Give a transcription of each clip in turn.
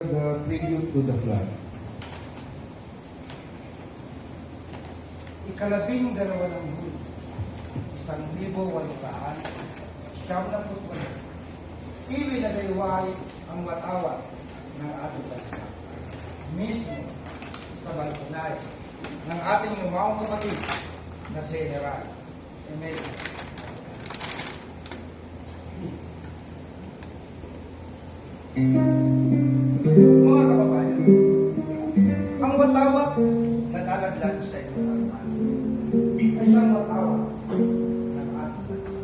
the tribute to the flag. ikalabing dalawa ng Hulyo, isang libo walutaan, siyam na putwalo. Ibinagayway ang watawat ng ating bansa. Mismo sa balkonay ng ating lumawang kapatid na General Emelio. Mga kababayan, ang watawat na lalaglag sa harapan ay isang watawat ng ating bansa.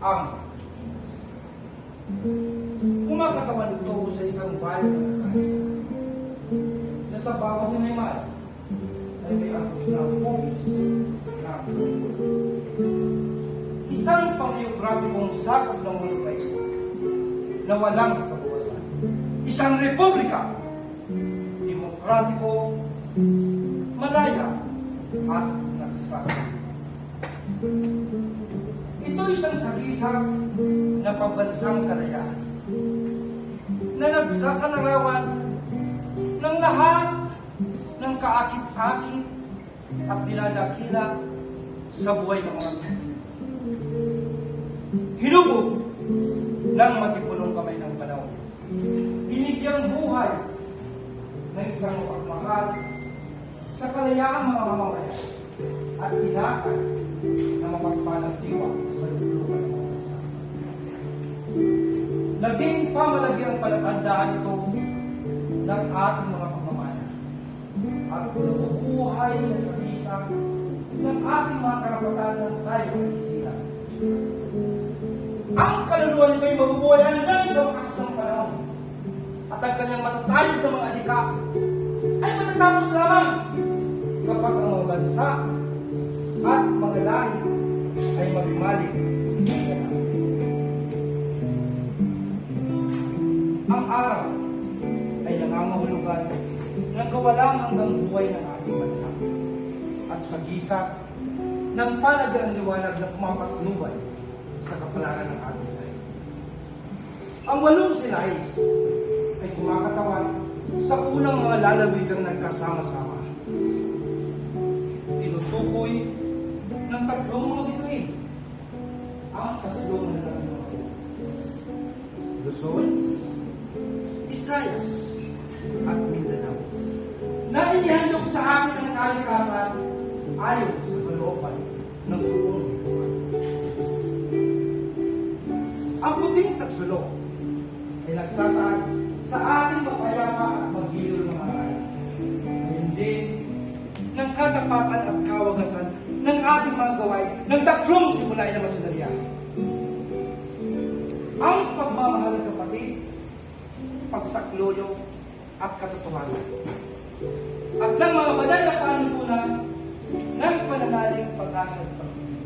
Ang kumakatawan ito sa isang bayan ng kaisa na sa bawat animal ay may agos na bukis na Isang panggeograpikong sakop ng mundo na ito na walang kabawasan. Isang republika, demokratiko, malaya, at nagsasama. Ito isang sagisag na pambansang kalayaan na nagsasalarawan ng lahat ng kaakit-akit at dinadakila sa buhay ng mga. Hinubog ng matipunong kamay ng panahon. Binigyang buhay ng isang mapagmahal sa kalayaang mga mamamayan at inakay na mapagpanatiwa sa luluban ng mga. Naging pamalagi ang palatandaan ito ng ating mga pamamayan at nabubuhay na sa bisa ng ating mga karapatan ng tayo ay isilan. Ang kaluluwa nito ay mabubuhay hanggang sa wakas ng ang kanyang matatayog na mga adika ay matatapos lamang. Kapag ang mga bansa at mga lahi ay magmalig Ang araw ay nangangahulugan ng kawalang hanggang buhay ng ating bansa. At sa gisa ng palagang liwanag na pumapatnubay sa kapalaran ng ating tayo. Ang walong kumakatawan sa unang mga lalawigang nagkasama-sama. Tinutukoy ng tatlong mga bituin. Ang tatlong mga lalawigan. Luzon, Visayas, at Mindanao. Na inihandog sa akin ang kalikasan ayon sa kalooban ng buong lipunan. Ang puting tatsulok ay nagsasaad sa ating mapayapa at maghilo ng aral. Ngayon ng katapatan at kawagasan ng ating mga gawain ng tatlong simulay na masunarya. Ang pagmamahal ng kapatid, pagsakloyo at katotohanan. At ng mga banal na panuntunan ng pananalig pag-asa at pag-ibig.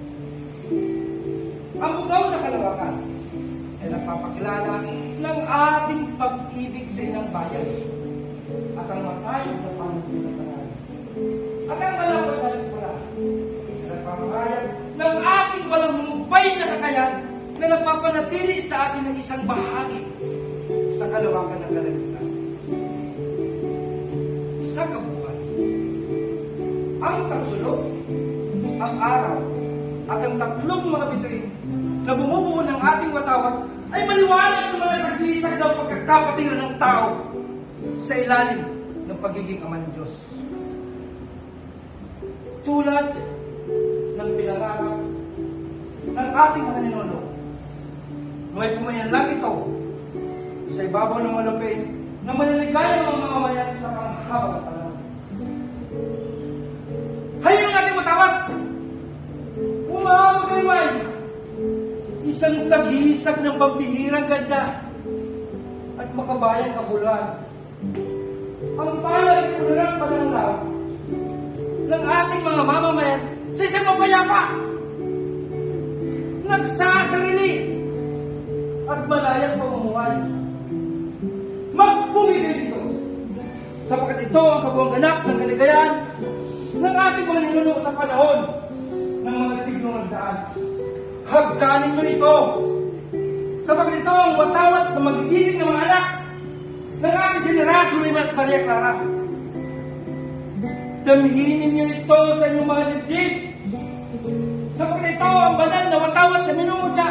Ang ay nagpapakilala ng ating pag-ibig sa inang bayan at ang matayog na pananalig. At ang malapad na pula ay nagpapahayag ng ating walang humpay na kakayan na nagpapanatili sa atin ng isang bahagi sa kalawakan ng kalangitan. Sa kabuuan, ang tagsulok, ang araw, at ang tatlong mga bituin na bumubuo ng ating watawat ay maliwanag ng mga saglisag ng pagkakapatiran ng tao sa ilalim ng pagiging ama ng Diyos. Tulad ng pinangarap ng ating mga ninuno, Nung pumayan lang ito sa ibabaw ng malupit na maniligaya ang mga mamayan sa panghabang panahon. Isang sagisag ng pambihirang ganda at makabayang kabuluhan. Ang palay ng pananaw ng ating mga mamamayan sa isang mapayapa nagsasarili at malayang pamumuhay. Magpumigil ito sapagkat ito ang kabuang ng kaligayahan ng ating mga ninuno sa panahon ng mga siglo ng daan. Hagkanin mo ito sapagkat ito ang watawat na magigiting ng mga anak ng aking siniraso ni Maria Clara. Damhin ninyo ito sa inyong mga dibdib. Sapagkat ito ang banal na watawat na minumutya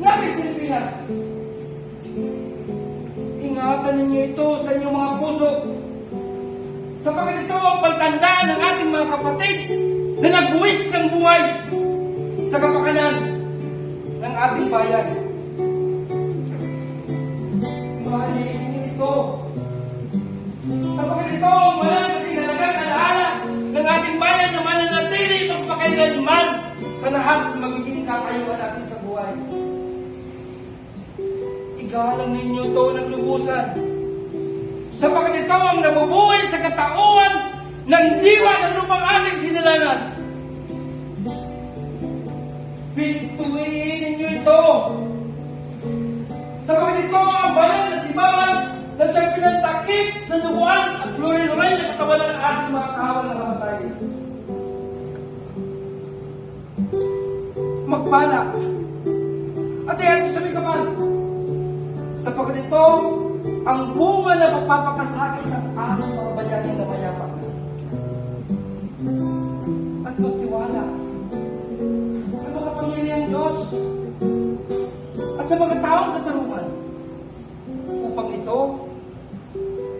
ng ating Pilipinas. Ingatan ninyo ito sa inyong mga puso. Sapagkat ito ang pagtandaan ng ating mga kapatid na nagbuwis ng buhay sa kapakanan ng ating bayan. Mahalin ito. Sapagkat ito ang walang kasinalagang alaala ng ating bayan na mananatili magpakailanman sa lahat ng magiging kakayuan natin sa buhay. Igalang ninyo ito ng lubusan. Sapagkat ito ang nabubuhay sa katauhan ng diwa ng lumang ating sinilangan. Pintuin ninyo ito. Sapagkat ito ang bayan at tibawan na siyang pinantakip sa duguan at luray-luray na katawan ng ating mga kawan na namatay. Magpala at iyan sa may kapan. Sapagkat ito ang bunga na magpapakasakit ng ating mga bayani na mayapak. Diyos. At sa mga taong katarungan upang ito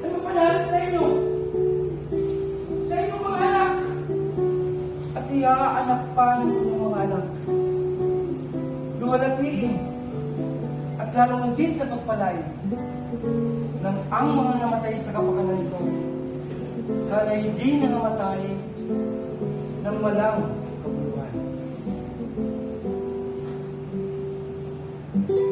ay mapanalig sa inyo? Sa inyong mga anak. At iaanak pa ng inyong mga anak. Luwalatiin at lalong hindi na pagpalay ng ang mga namatay sa kapakanan nito. Sana hindi na namatay ng walang kabuluhan. Thank you,